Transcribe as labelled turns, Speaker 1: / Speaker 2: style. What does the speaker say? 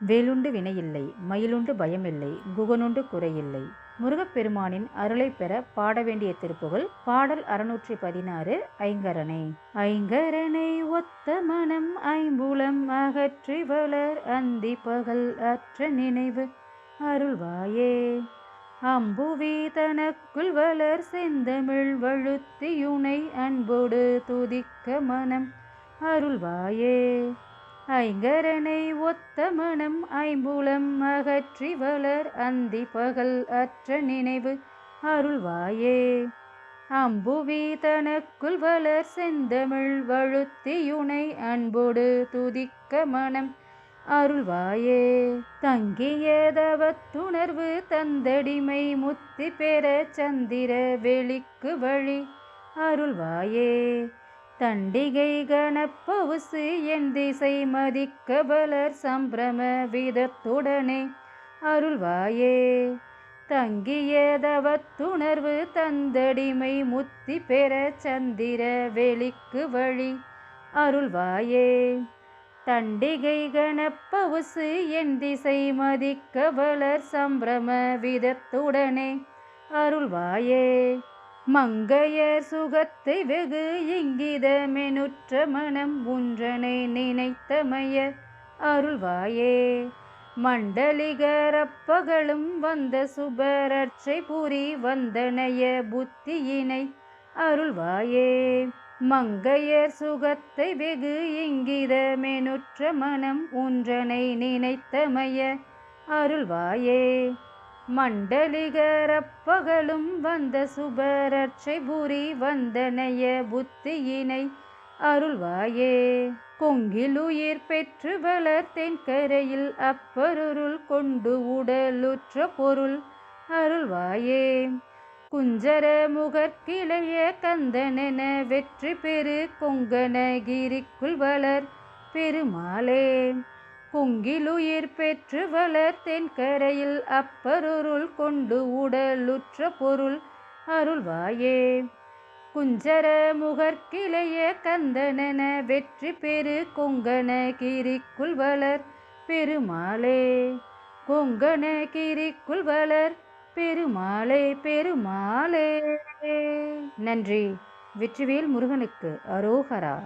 Speaker 1: வேலுண்டு வினையில்லை மயிலுண்டு பயமில்லை குகனுண்டு குறையில்லை. முருகப்பெருமானின் அருளை பெற பாட வேண்டிய திருப்புகள் பாடல் அறுநூற்றி பதினாறு ஐங்கரனை. ஐங்கரனை ஒத்த மனம் ஐம்புலம் அகற்றி வளர் அந்தி பகல் அற்ற நினைவு அருள்வாயே. அம்புவி தனக்குள் வளர் செந்தமிழ் வழுத்தியுனை அன்போடு துதிக்க மனம் அருள்வாயே. ஐங்கரனை ஒத்த மனம் ஐம்புலம் அகற்றி வளர் அந்தி பகல் அற்ற நினைவு அருள்வாயே. அம்புவி தனக்குள் வளர் செந்தமிழ் வழுத்தியுனை அன்போடு துதிக்க மனம் அருள்வாயே. தங்கியதவத்துணர்வு தந்தடிமை முத்தி பெற சந்திர வெளிக்கு வழி அருள்வாயே. தண்டிகை கணப்பவுசு என் திசை மதிக்க பலர் சம்பிரம விதத்துடனே. அருள்வாயே தங்கியதவத்துணர்வு தந்தடிமை முத்தி பெற சந்திர வெளிக்கு வழி. அருள்வாயே தண்டிகை கணப்பவுசு என் திசை மதிக்க பலர் சம்பிரம விதத்துடனே. அருள்வாயே மங்கையர் சுகத்தை வெகு இங்கிதமெனுற்ற மனம் ஒன்றனை நினைத்தமைய அருள்வாயே. மண்டலிகரப்பகலும் வந்த சுபரட்சை புரி வந்தனைய புத்தியினை அருள்வாயே. மங்கையர் சுகத்தை வெகு இங்கிதமெனுற்ற மனம் ஒன்றனை நினைத்தமைய அருள்வாயே. மண்டலிகரப்பகலும் வந்த சுபரட்சை புரி வந்தனைய புத்தியினை அருள்வாயே. கொங்கிலுயிர் பெற்று வளர் தென்கரையில் அப்பருருள் கொண்டு உடலுற்ற பொருள் அருள்வாயே. குஞ்சர முகற்கிளைய கந்தனென வெற்றி பெரு கொங்கனகிரிக்குள் வளர் பெருமாளே. புங்கிலுயிர் பெற்று வளர் தென்கரையில் அப்பருள் கொண்டு உடலுற்ற பொருள் அருள்வாயே. குஞ்சர முகற்கிளைய கந்தனன வெற்றி பெரு கொங்கனகிரிக்குள் வளர் பெருமாளே. கொங்கனகிரிக்குள் வளர் பெருமாளே பெருமாளே. நன்றி. வெற்றிவேல் முருகனுக்கு அரோகரா.